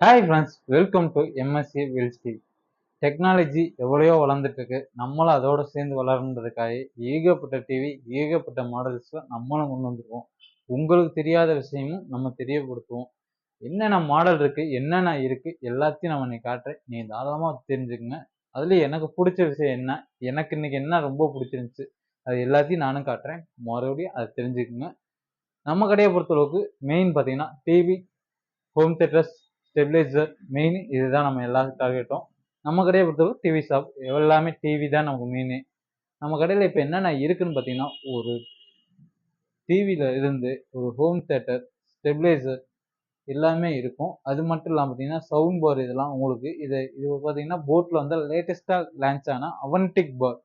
Hi friends welcome to MSC Wills technology எவ்வளையோ வளர்ந்துட்டுருக்கு. நம்மளும் அதோட சேர்ந்து வளர்ன்றதுக்காக ஏகப்பட்ட டிவி ஏகப்பட்ட மாடல்ஸில் நம்மளும் கொண்டு வந்திருக்கோம். உங்களுக்கு தெரியாத விஷயமும் நம்ம தெரியப்படுத்துவோம். என்னென்ன மாடல் இருக்குது என்னென்ன இருக்குது எல்லாத்தையும் நம்ம நீ காட்டுறேன். நீ தாராளமாக தெரிஞ்சுக்கங்க. அதுலேயும் எனக்கு பிடிச்ச விஷயம் என்ன எனக்கு இன்னைக்கு என்ன ரொம்ப பிடிச்சிருந்துச்சு அது எல்லாத்தையும் நானும் காட்டுறேன். மறுபடியும் அதை தெரிஞ்சுக்குங்க. நம்ம கடையை பொறுத்தளவுக்கு மெயின் பார்த்தீங்கன்னா TV home theatres stabiliser main இதுதான் நம்ம எல்லா டார்கெட்டும் நம்ம கடையை பொறுத்தவரை டிவி ஷாப் எல்லாமே டிவி தான் நமக்கு மெயின் நம்ம கடையில் இப்போ என்னென்ன இருக்குன்னு பார்த்தீங்கன்னா ஒரு டிவியில் இருந்து ஒரு ஹோம் தேட்டர் ஸ்டெபிலைசர் எல்லாமே இருக்கும். அது மட்டும் இல்லாமல் பார்த்தீங்கன்னா சவுண்ட் பார் இதெல்லாம் உங்களுக்கு இது இது பார்த்தீங்கன்னா போட்டில் வந்து லேட்டஸ்ட்டாக லான்ச் ஆன அவன்டிக் பார்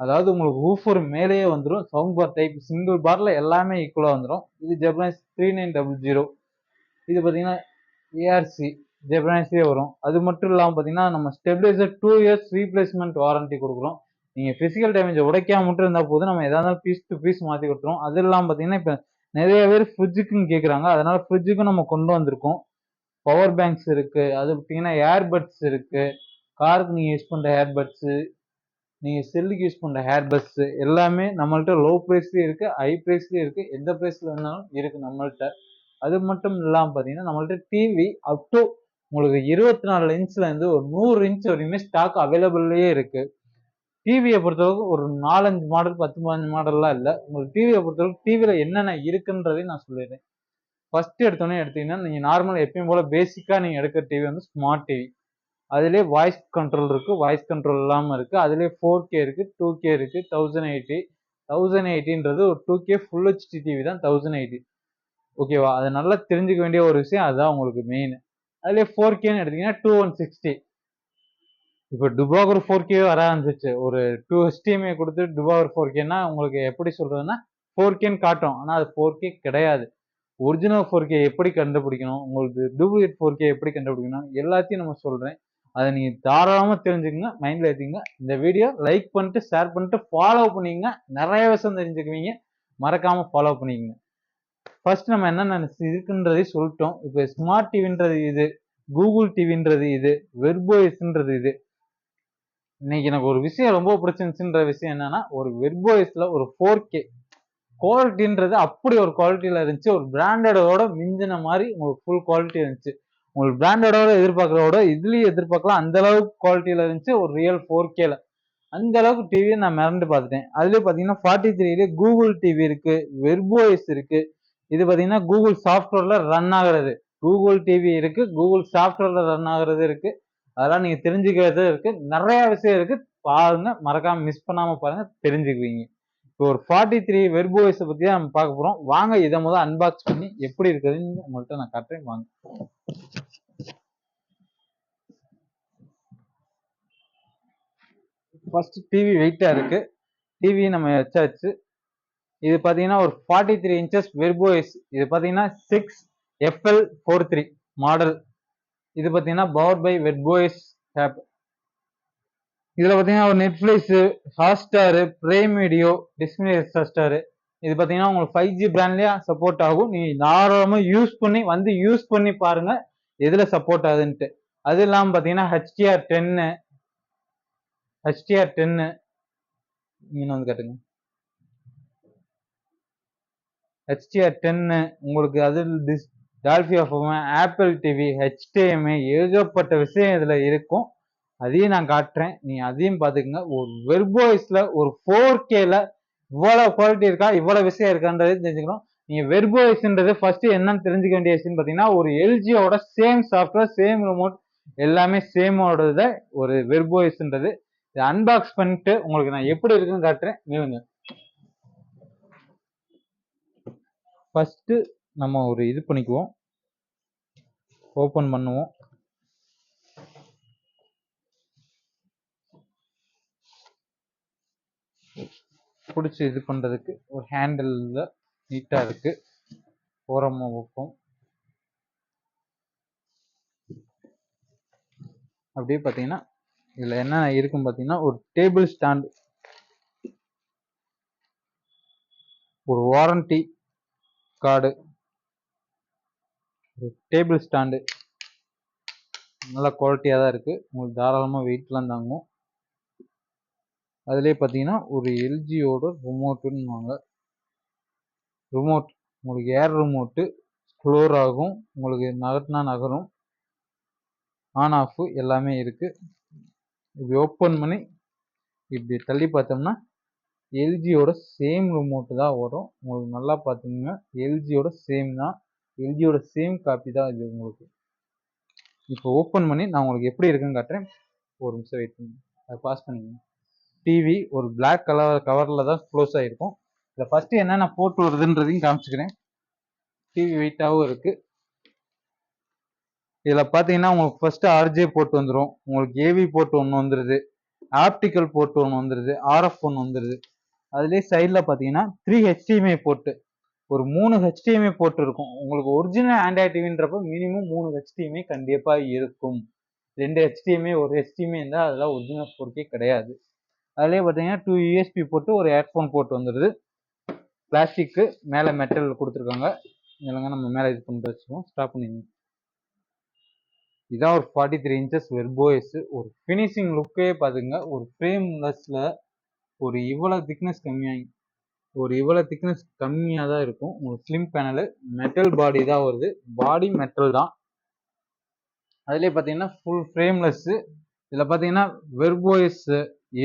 அதாவது உங்களுக்கு ஊஃபர் மேலேயே வந்துடும் சவுண்ட் பார் டைப் சிங்கிள் பாரில் எல்லாமே ஈக்குவலாக வந்துடும் இது Japanese three nine double zero இது பார்த்தீங்கன்னா ஏஆர்சி ஜெபனைஸே வரும். அது மட்டும் இல்லாமல் பார்த்தீங்கன்னா நம்ம stabiliser two years replacement warranty கொடுக்குறோம். நீங்கள் ஃபிசிக்கல் டேமேஜை உடைக்காம மட்டும் இருந்தால் போதும் நம்ம எதாவது பீஸ் டு பீஸ் மாற்றி கொடுத்துருவோம். அது இல்லாமல் பார்த்தீங்கன்னா இப்போ நிறைய பேர் ஃப்ரிட்ஜுக்குன்னு கேட்குறாங்க அதனால ஃப்ரிட்ஜுக்கும் நம்ம கொண்டு வந்திருக்கோம். பவர் பேங்க்ஸ் இருக்குது அது பார்த்தீங்கன்னா ஏர்பட்ஸ் இருக்குது காருக்கு நீங்கள் யூஸ் பண்ணுற ஏர்பட்ஸு நீங்கள் செல்லுக்கு யூஸ் பண்ணுற ஹேர்பட்ஸு எல்லாமே நம்மள்ட்ட லோ ப்ரைஸ்லேயும் இருக்குது ஹை ப்ரைஸ்லேயும் இருக்குது எந்த ப்ரைஸில் வேணாலும் இருக்குது நம்மள்கிட்ட அது மட்டும் இல்லாமல் பார்த்தீங்கன்னா நம்மள்ட்ட டிவி அப் டு உங்களுக்கு இருபத்தி நாலு இன்ச்ல இருந்து ஒரு நூறு இன்ச் வரைக்குமே ஸ்டாக் அவைலபிள்லயே இருக்கு. டிவியை பொறுத்தளவுக்கு ஒரு நாலஞ்சு மாடல் பத்து பதினஞ்சு மாடல்லாம் இல்லை. உங்களுக்கு டிவியை பொறுத்தளவுக்கு டிவியில் என்னென்ன இருக்குன்றதையும் நான் சொல்லிடுறேன். ஃபர்ஸ்ட் எடுத்தோன்னே எடுத்தீங்கன்னா நீங்கள் நார்மல் எப்பயும் போல பேசிக்காக நீங்கள் எடுக்கிற டிவி வந்து ஸ்மார்ட் டிவி அதிலே வாய்ஸ் கண்ட்ரோல் இருக்குது வாய்ஸ் கண்ட்ரோல் இல்லாமல் இருக்குது அதுலேயே ஃபோர் கே இருக்குது டூ கே இருக்குது தௌசண்ட் எயிட்டி தௌசண்ட் எயிட்டின்றது ஒரு two K full HD TV தான் தௌசண்ட் எயிட்டி ஓகேவா அதை நல்லா தெரிஞ்சுக்க வேண்டிய ஒரு விஷயம் அதுதான் உங்களுக்கு மெயின் அதுலேயே ஃபோர் கேன்னு எடுத்தீங்கன்னா டூ ஒன் சிக்ஸ்டி இப்போ டுபாகர் ஃபோர் கே வர ஆரம்பிச்சிச்சு ஒரு டூ ஹெச்டிஎம்ஏ கொடுத்து டுபாகர் ஃபோர் கேன்னா உங்களுக்கு எப்படி சொல்றதுன்னா ஃபோர் கேன்னு காட்டும். ஆனால் அது ஃபோர் கே கிடையாது. ஒரிஜினல் ஃபோர் கே எப்படி கண்டுபிடிக்கணும்? உங்களுக்கு டூப்ளிகேட் ஃபோர் கே எப்படி கண்டுபிடிக்கணும்? எல்லாத்தையும் நம்ம சொல்கிறேன் அதை நீங்கள் தாராளமாக தெரிஞ்சுக்கங்க மைண்டில் ஏற்றிங்க இந்த வீடியோ லைக் பண்ணிட்டு ஷேர் பண்ணிட்டு ஃபாலோ பண்ணிக்கங்க. நிறைய விஷயம் தெரிஞ்சுக்குவீங்க. மறக்காமல் ஃபாலோ பண்ணிக்கங்க. ஃபர்ஸ்ட் நம்ம என்னென்ன இருக்குன்றதை சொல்லிட்டோம். இப்போ ஸ்மார்ட் டிவின்றது இது கூகுள் டிவின்றது இது வெர்போய்ஸ்ன்றது இது. இன்னைக்கு எனக்கு ஒரு விஷயம் ரொம்ப பிடிச்சிருந்துச்சுன்ற விஷயம் என்னன்னா ஒரு வெர்போய்ஸ்ல ஒரு ஃபோர் கே குவாலிட்டின்றது அப்படி ஒரு குவாலிட்டியில இருந்துச்சு. ஒரு பிராண்டடோட மிஞ்சின மாதிரி உங்களுக்கு ஃபுல் குவாலிட்டி இருந்துச்சு. உங்களுக்கு பிராண்டடோட எதிர்பார்க்கறதோட இதுலயும் எதிர்பார்க்கலாம். அந்த அளவுக்கு குவாலிட்டியில இருந்துச்சு ஒரு ரியல் ஃபோர் கேல அந்த அளவுக்கு டிவியை நான் மிரண்டு பார்த்துட்டேன். அதுலயே பாத்தீங்கன்னா ஃபார்ட்டி த்ரீலேயே கூகுள் டிவி இருக்கு வெர்போய்ஸ் இருக்கு. இது பார்த்தீங்கன்னா கூகுள் சாஃப்ட்வேர்ல ரன் ஆகுறது. கூகுள் டிவி இருக்கு கூகுள் சாஃப்ட்வேர்ல ரன் ஆகிறது இருக்கு. அதெல்லாம் நீங்க தெரிஞ்சுக்கிறது இருக்கு. நிறைய விஷயம் இருக்கு. பாருங்க மறக்காம மிஸ் பண்ணாம பாருங்க தெரிஞ்சுக்குவீங்க. இப்போ ஒரு ஃபார்ட்டி த்ரீ வெர்போய்ஸை பத்தி தான் நம்ம பார்க்க போறோம். வாங்க இதை முதல் அன்பாக்ஸ் பண்ணி எப்படி இருக்குதுன்னு உங்கள்கிட்ட நான் காட்டுறேன். வாங்க. ஃபர்ஸ்ட் டிவி வெயிட்டா இருக்கு. டிவி நம்ம வச்சாச்சு. இது பார்த்தீங்கன்னா ஒரு ஃபார்ட்டி த்ரீ இன்ச்சஸ் வெர்போய்ஸ் இது பார்த்தீங்கன்னா six FL four three model இது பார்த்தீங்கன்னா பவர் பை வெர்போய்ஸ் ஆப் இதில் பார்த்தீங்கன்னா ஒரு Netflix Hotstar Prime video display Hotstar இது பார்த்தீங்கன்னா உங்களுக்கு ஃபைவ் ஜி பிராண்ட்லேயே சப்போர்ட் ஆகும். நீங்கள் தாராளமாக யூஸ் பண்ணி வந்து யூஸ் பண்ணி பாருங்கள் எதில் சப்போர்ட் ஆகுதுன்ட்டு. அது இல்லாமல் பார்த்தீங்கன்னா ஹெச்டிஆர் டென்னு ஹெச்டிஆர் டென்னு நீங்கள் வந்து கேட்டுங்க ஹெச்டிஆர் டென்னு உங்களுக்கு அது டிஸ் Dolby FM Apple TV HDMI ஏகப்பட்ட விஷயம் இதில் இருக்கும். அதையும் நான் காட்டுறேன். நீ அதையும் பார்த்துக்கங்க. ஒரு வெர்போய்ஸில் ஒரு ஃபோர் கேல இவ்வளோ குவாலிட்டி இருக்கா இவ்வளோ விஷயம் இருக்கான்றது தெரிஞ்சுக்கணும். நீங்கள் வெர்போய்ஸ்ன்றது ஃபர்ஸ்ட் என்னன்னு தெரிஞ்சுக்க வேண்டிய விஷயம் பார்த்தீங்கன்னா ஒரு எல்ஜியோட சேம் சாஃப்ட்வேர் சேம் ரிமோட் எல்லாமே சேமோடத ஒரு வெர்போய்ஸ்ன்றது இதை அன்பாக்ஸ் பண்ணிட்டு உங்களுக்கு நான் எப்படி இருக்குன்னு காட்டுறேன். நீங்க ஃபஸ்ட்டு நம்ம ஒரு இது பண்ணிக்குவோம். ஓப்பன் பண்ணுவோம். பிடிச்சி இது பண்ணுறதுக்கு ஒரு ஹேண்டிலில் நீட்டாக இருக்குது ஓரமாக வைப்போம். அப்படியே பார்த்தீங்கன்னா இதில் என்ன இருக்கும் பார்த்தீங்கன்னா ஒரு டேபிள் ஸ்டாண்ட் ஒரு வாரண்டி கார்டு டேபிள் ஸ்டாண்டு நல்ல குவாலிட்டியாக தான் இருக்குது உங்களுக்கு தாராளமாக வெயிட்லாம் தாங்கும். அதுலேயே பார்த்தீங்கன்னா ஒரு எல்ஜியோட ரிமோட்டுன்னு வாங்க. ரிமோட் உங்களுக்கு ஏர் ரிமோட்டு ஃப்ளோர் ஆகும். உங்களுக்கு நகர்த்தினா நகரும். ஆன் ஆஃப் எல்லாமே இருக்குது இப்படி ஓப்பன் பண்ணி இப்படி தள்ளி பார்த்தோம்னா எல்ஜியோட சேம் ரிமோட்டு தான் வரும். உங்களுக்கு நல்லா பார்த்தீங்கன்னா எல்ஜியோட சேம் தான். எல்ஜியோட சேம் காப்பி தான் இது உங்களுக்கு. இப்போ ஓப்பன் பண்ணி நான் உங்களுக்கு எப்படி இருக்குன்னு காட்டுறேன். ஒரு நிமிஷம் வெயிட் பண்ணுங்க. அதை பாஸ் பண்ணிக்கோங்க. டிவி ஒரு பிளாக் கலர் கவரில் தான் க்ளோஸ் ஆகிருக்கும் இதில் ஃபஸ்ட்டு என்னென்ன போட்டு வருதுன்றதையும் காமிச்சுக்கிறேன். டிவி வெயிட்டாகவும் இருக்குது இதில் பார்த்தீங்கன்னா உங்களுக்கு ஃபஸ்ட்டு ஆர்ஜே போட்டு வந்துடும் உங்களுக்கு ஏவி போட்டு ஒன்று வந்துடுது ஆப்டிக்கல் போட்டு ஒன்று வந்துடுது ஆர்எஃப் ஒன்று வந்துடுது அதுலேயே சைடில் பார்த்தீங்கன்னா த்ரீ ஹெச்டிஎம்ஐ போட்டு ஒரு மூணு ஹெச்டிஎம்ஐ போட்டு இருக்கும் உங்களுக்கு ஒரிஜினல் ஆண்ட்ராய்ட் டிவின்றப்ப மினிமம் மூணு ஹெச்டிஎம்ஐ கண்டிப்பாக இருக்கும். ரெண்டு ஹெச்டிஎம்ஐ ஒரு ஹெச்டிஎம்ஐ இருந்தால் அதெல்லாம் ஒரிஜினல் ஃபோர்க்கே கிடையாது. அதுலேயே பார்த்தீங்கன்னா டூ யூஎஸ்பி போட்டு ஒரு ஹெட்ஃபோன் போட்டு வந்துடுது. பிளாஸ்டிக்கு மேலே மெட்டல் கொடுத்துருக்காங்க. இல்லைங்க நம்ம மேலே இது பண்ணிட்டு வச்சுக்கோம் ஸ்டாப் பண்ணிங்க இதான் ஒரு ஃபார்ட்டி த்ரீ இன்ச்சஸ் வெர்போயஸ் ஒரு ஃபினிஷிங் லுக்கே பார்த்துங்க ஒரு ஃப்ரேம்லெஸ்ஸில் ஒரு இவ்வளோ திக்னஸ் கம்மியாகி ஒரு இவ்வளோ திக்னஸ் கம்மியாக தான் இருக்கும். உங்களுக்கு ஸ்லிம் பேனலு மெட்டல் பாடி தான் வருது. பாடி மெட்டல் தான். அதுலேயே பார்த்தீங்கன்னா ஃபுல் ஃப்ரேம்லெஸ்ஸு இதில் பார்த்தீங்கன்னா வெர்போய்ஸு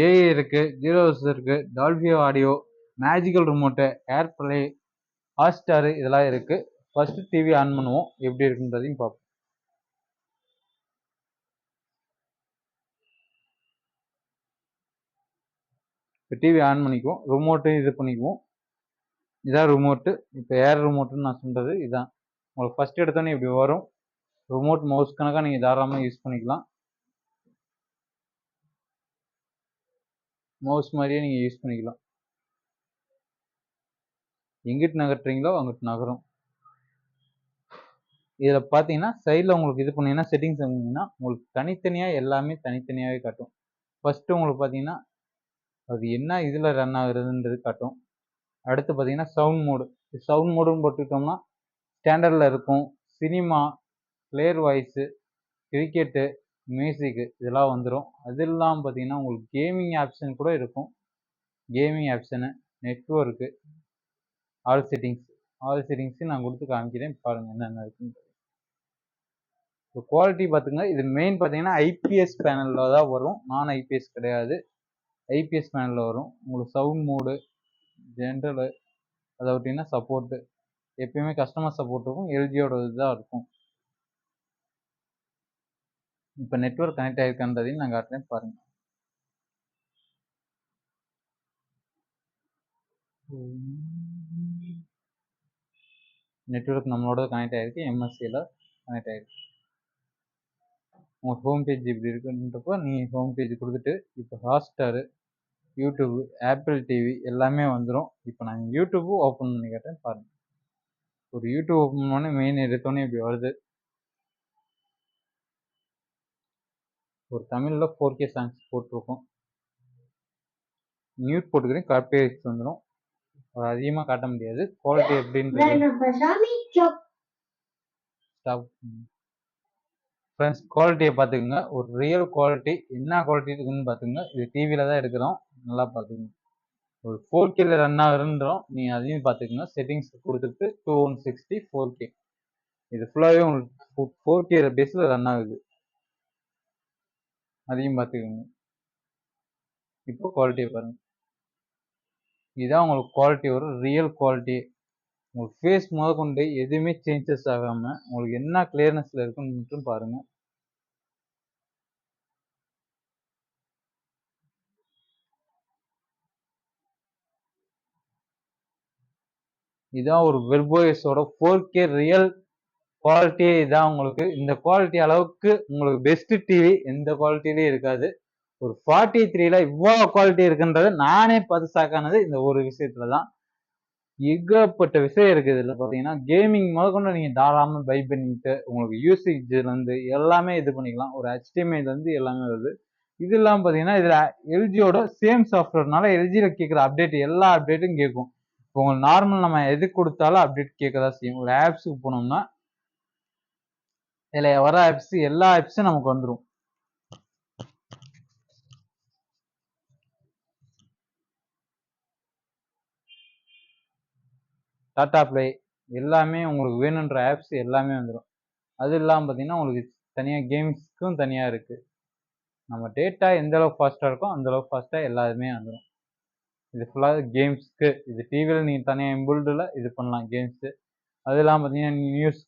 ஏஏ இருக்குது ஜீரோஸ் இருக்குது டால்பியோ audio magical remote AirPlay Hotstar இதெல்லாம் இருக்குது ஃபஸ்ட்டு டிவி ஆன் பண்ணுவோம். எப்படி இருக்குன்றதையும் பார்ப்போம் இப்போ டிவி ஆன் பண்ணிக்குவோம். ரிமோட்டையும் இது பண்ணிக்குவோம். இதான் ரிமோட்டு இப்போ ஏர் ரிமோட்டுன்னு நான் சொல்கிறது இதுதான் உங்களுக்கு ஃபஸ்ட் எடுத்தோன்னே இப்படி வரும். ரிமோட் மவுஸ் கணக்காக நீங்கள் தாராளமாக யூஸ் பண்ணிக்கலாம். மவுஸ் மாதிரியே நீங்கள் யூஸ் பண்ணிக்கலாம். எங்கிட்டு நகர்த்துறீங்களோ அங்கிட்டு நகரும். இதில் பார்த்தீங்கன்னா சைடில் உங்களுக்கு இது பண்ணீங்கன்னா செட்டிங்ஸ் பண்ணிங்கன்னா உங்களுக்கு தனித்தனியாக எல்லாமே தனித்தனியாகவே காட்டும். ஃபஸ்ட்டு உங்களுக்கு பார்த்தீங்கன்னா அது என்ன இதில் ரன் ஆகுறதுன்றது காட்டும். அடுத்து பார்த்தீங்கன்னா சவுண்ட் மோடு சவுண்ட் மோடுன்னு போட்டுக்கிட்டோம்னா ஸ்டாண்டர்டில் இருக்கும். Cinema player voice cricket music இதெல்லாம் வந்துடும் அது இல்லாமல் பார்த்தீங்கன்னா உங்களுக்கு கேமிங் ஆப்ஷன் கூட இருக்கும். Gaming option network all settings all settings நான் கொடுத்து காமிக்கிறேன். பாருங்கள் என்னென்ன இருக்குன்னு. இப்போ குவாலிட்டி பார்த்துங்க இது மெயின் பார்த்தீங்கன்னா ஐபிஎஸ் பேனலில் தான் வரும். நான் ஐபிஎஸ் கிடையாது. ஐபிஎஸ் பேனலில் வரும். உங்களுக்கு சவுண்ட் மோடு ஜென்ரலு அதை விட்டிங்கன்னா சப்போர்ட்டு எப்பயுமே கஸ்டமர் சப்போர்ட் இருக்கும். எல்ஜியோட இதுதான் இருக்கும். இப்போ நெட்ஒர்க் கனெக்ட் ஆகிருக்கான்றதையும் நாங்கள் அட்டன் பாருங்கள் நெட்ஒர்க் நம்மளோட கனெக்ட் ஆகிருக்கு எம்எஸ்சியில் கனெக்ட் ஆகிருக்கு உங்கள் ஹோம் பேஜ் இப்படி இருக்குன்றப்போ நீங்கள் ஹோம் பேஜ் கொடுத்துட்டு இப்போ ஹாட்ஸ்டாரு யூடியூப் ஆப்பிள் டிவி எல்லாமே வந்துடும் இப்போ நான் யூடியூப்பும் ஓப்பன் பண்ணி கேட்டேன் பாருங்கள் ஒரு யூடியூப் ஓப்பன் பண்ணி மெயின் எடுத்தோன்னே இப்படி வருது. ஒரு தமிழில் ஃபோர் கே சாங்ஸ் போட்டிருக்கோம். மியூட் போட்டுக்கிறேன் காப்பிரைட்ஸ் வந்துடும் அது அதிகமாக காட்ட முடியாது. குவாலிட்டி எப்படின்றது ஸ்டாப் ஃப்ரெண்ட்ஸ் குவாலிட்டியை பார்த்துக்குங்க. ஒரு ரியல் குவாலிட்டி என்ன குவாலிட்டி இருக்குன்னு பார்த்துங்க இது டிவியில் தான் எடுக்கிறோம். நல்லா பார்த்துக்குங்க. ஒரு ஃபோர் கேல ரன் ஆகுறோம் நீங்கள் அதையும் பார்த்துக்குங்க. செட்டிங்ஸ் கொடுத்துட்டு two one sixty four K இது ஃபுல்லாகவே உங்களுக்கு ஃபோர் கே பேஸில் ரன் ஆகுது. அதையும் பார்த்துக்கோங்க. இப்போ குவாலிட்டியை பாருங்கள் இதுதான் உங்களுக்கு குவாலிட்டி வரும் ரியல் குவாலிட்டி உங்களுக்கு ஃபேஸ் முதற்கொண்டு எதுவுமே சேஞ்சஸ் ஆகாமல் உங்களுக்கு என்ன கிளியர்னஸில் இருக்குன்னு மட்டும் பாருங்கள் இதான் ஒரு வெர்போயஸோட ஃபோர் கே ரியல் குவாலிட்டியே இதான் உங்களுக்கு. இந்த குவாலிட்டி அளவுக்கு உங்களுக்கு பெஸ்ட் டிவி எந்த குவாலிட்டிலையும் இருக்காது. ஒரு ஃபார்ட்டி த்ரீல இவ்வளோ குவாலிட்டி இருக்குன்றது நானே பார்த்து இந்த ஒரு விஷயத்துல தான் ஏகப்பட்ட விஷயம் இருக்குது இதில். பார்த்தீங்கன்னா கேமிங் முதற்கொண்டு நீங்கள் தாராளமாக பை பண்ணிட்டு உங்களுக்கு யூசேஜ்லேருந்து எல்லாமே இது பண்ணிக்கலாம். ஒரு ஹெச்டிஎம்ஐலேருந்து எல்லாமே வருது. இது இல்லாமல் பார்த்தீங்கன்னா இதில் எல்ஜியோட சேம் சாஃப்ட்வேர்னால எல்ஜியில் கேட்குற அப்டேட் எல்லா அப்டேட்டும் கேட்கும் இப்போ உங்களுக்கு நார்மல் நம்ம எது கொடுத்தாலும் அப்டேட் கேட்க தான் செய்யும். ஒரு ஆப்ஸுக்கு போனோம்னா இதில் வர ஆப்ஸ் எல்லா ஆப்ஸும் நமக்கு வந்துடும் டாட்டா ப்ளே எல்லாமே உங்களுக்கு வேணுன்ற ஆப்ஸ் எல்லாமே வந்துடும் அது இல்லாமல் பார்த்தீங்கன்னா உங்களுக்கு தனியாக கேம்ஸ்க்கும் தனியாக இருக்குது நம்ம டேட்டா எந்த அளவுக்கு ஃபாஸ்ட்டாக இருக்கோ அந்தளவுக்கு ஃபாஸ்ட்டாக எல்லாருமே வந்துடும் இது ஃபுல்லாக கேம்ஸ்க்கு இது டிவியில் நீங்கள் தனியாக இம்புல்டில் இது பண்ணலாம் கேம்ஸு அது இல்லாமல் பார்த்தீங்கன்னா நியூஸ்